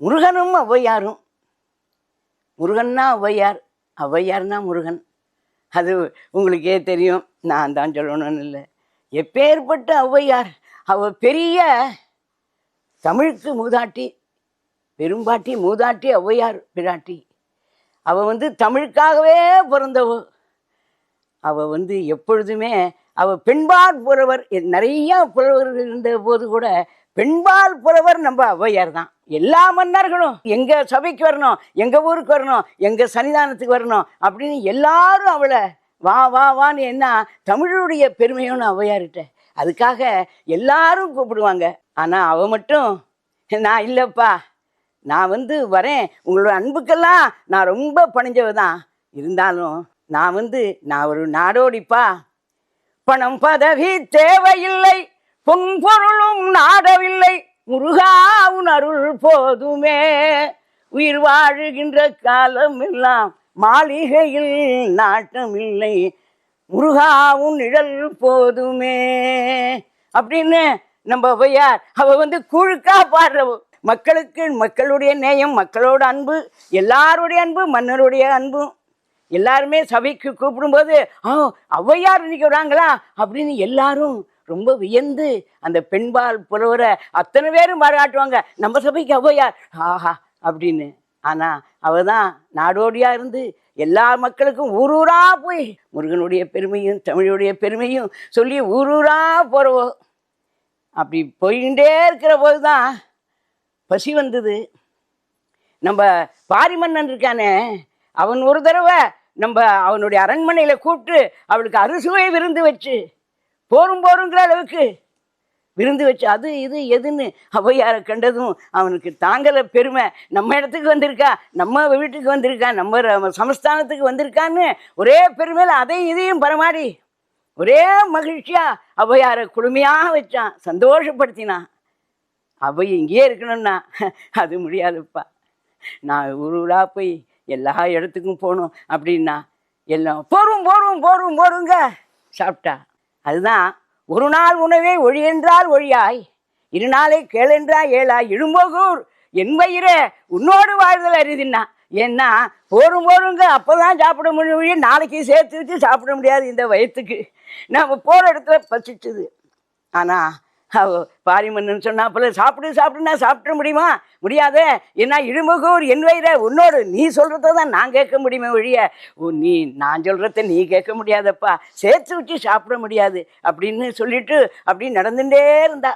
முருகனும் ஔவையாரும். முருகன்னா ஔவையார் ஔவையார்னா முருகன். அது உங்களுக்கே தெரியும். நான் தான் சொல்லணும்னு இல்லை. எப்பேற்பட்ட ஔவையார் அவ பெரிய தமிழுக்கு மூதாட்டி பெரும்பாட்டி மூதாட்டி ஔவையார் பிராட்டி. அவ வந்து தமிழுக்காகவே பிறந்தவ. அவ வந்து எப்பொழுதுமே அவ பெண்பால் புலவர் எ- நிறைய புலவர்கள் இருந்த போது கூட பெண்பால் புலவர் நம்ம ஔவையார் தான். எல்லா மன்னர்களும் எங்க சபைக்கு வரணும் எங்க ஊருக்கு வரணும் எங்க சன்னிதானத்துக்கு வரணும் அப்படின்னு எல்லாரும் அவளை வா வா வான்னு என்ன தமிழுடைய பெருமையோன்னு ஔவையார்கிட்ட. அதுக்காக எல்லாரும் கூப்பிடுவாங்க. ஆனா அவ மட்டும் நான் இல்லைப்பா நான் வந்து வரேன். உங்களோட அன்புக்கெல்லாம் நான் ரொம்ப பணிஞ்சவ தான். இருந்தாலும் நான் வந்து நான் ஒரு நாடோடிப்பா. பணம் பதவி தேவையில்லை பொன்பொருளும் நாடவில்லை முருகா அருள் போதுமே. உயிர் வாழுகின்ற காலம் எல்லாம் மாளிகையில் நாட்டம் இல்லை முருகாவும் நிழல் போதுமே. அப்படின்னு நம்ம ஔவையார் அவ வந்து குழுக்கா பாடுறவ. மக்களுக்கு மக்களுடைய நேயம் மக்களோட அன்பு எல்லாருடைய அன்பு மன்னருடைய அன்பும் எல்லாருமே சபைக்கு கூப்பிடும்போது ஆ ஔவையார் இன்னைக்கு வராங்களா? அப்படின்னு எல்லாரும் ரொம்ப வியந்து அந்த பெண்பால் புலவரை அத்தனை பேரும் பாராட்டுவாங்க. நம்ம சபைக்கு ஔவையார். ஆஹா அப்படின்னு. ஆனா அவ தான் நாடோடியா இருந்து எல்லா மக்களுக்கும் ஊர் ஊரா போய் முருகனுடைய பெருமையும் தமிழுடைய பெருமையும் சொல்லி ஊர் ஊரா போறவோ. அப்படி போயிட்டே இருக்கிற போது தான் பசி வந்தது. நம்ம பாரிமன்னன் இருக்கானே அவன் ஒரு தடவை நம்ம அவனுடைய அரண்மனையில் கூப்பிட்டு அவளுக்கு அறுசுவை விருந்து வச்சு போரும் போருங்கிற அளவுக்கு விருந்து வச்சு அது இது எதுன்னு ஔவையாரை கண்டதும் அவனுக்கு தாங்கல பெருமை. நம்ம இடத்துக்கு வந்திருக்கா நம்ம வீட்டுக்கு வந்திருக்கா நம்ம சமஸ்தானத்துக்கு வந்திருக்கான்னு ஒரே பெருமையில் அதையும் இதையும் பரமாடி ஒரே மகிழ்ச்சியா ஔவையாரை குளுமையாக வச்சான் சந்தோஷப்படுத்தினான். அவை இங்கேயே இருக்கணும்னா அது முடியாதுப்பா. நான் ஊர் ஊராக போய் எல்லா இடத்துக்கும் போகணும் அப்படின்னா எல்லாம் போரும் போரும் போரும் போருங்க சாப்பிட்டா. அதுதான் ஒரு நாள் உணவே ஒழியென்றால் ஒழியாய் இரு நாளை கேளென்றா ஏழாய் இழும்போகூர் என் வயிறே உன்னோடு வாழ்தல் அரிதுன்னா ஏன்னா போரும் போருங்க அப்போதான் சாப்பிட முடியும் நாளைக்கு சேர்த்து வச்சு சாப்பிட முடியாது இந்த வயத்துக்கு. நம்ம போகிற இடத்துல பசிச்சுது. ஆனால் பாரிமன்னு சொன்னா சொன்னாப்புல சாப்பிடு சாப்பிடுனா சாப்பிட முடியுமா? முடியாதே. என்ன இடுமுகூர் என் வயிற. உன்னோடு நீ சொல்கிறத தான் நான் கேட்க முடியுமே ஒழிய ஓ நீ நான் சொல்கிறத நீ கேட்க முடியாதப்பா. சேர்த்து வச்சு சாப்பிட முடியாது. அப்படின்னு சொல்லிட்டு அப்படி நடந்துட்டே இருந்தா.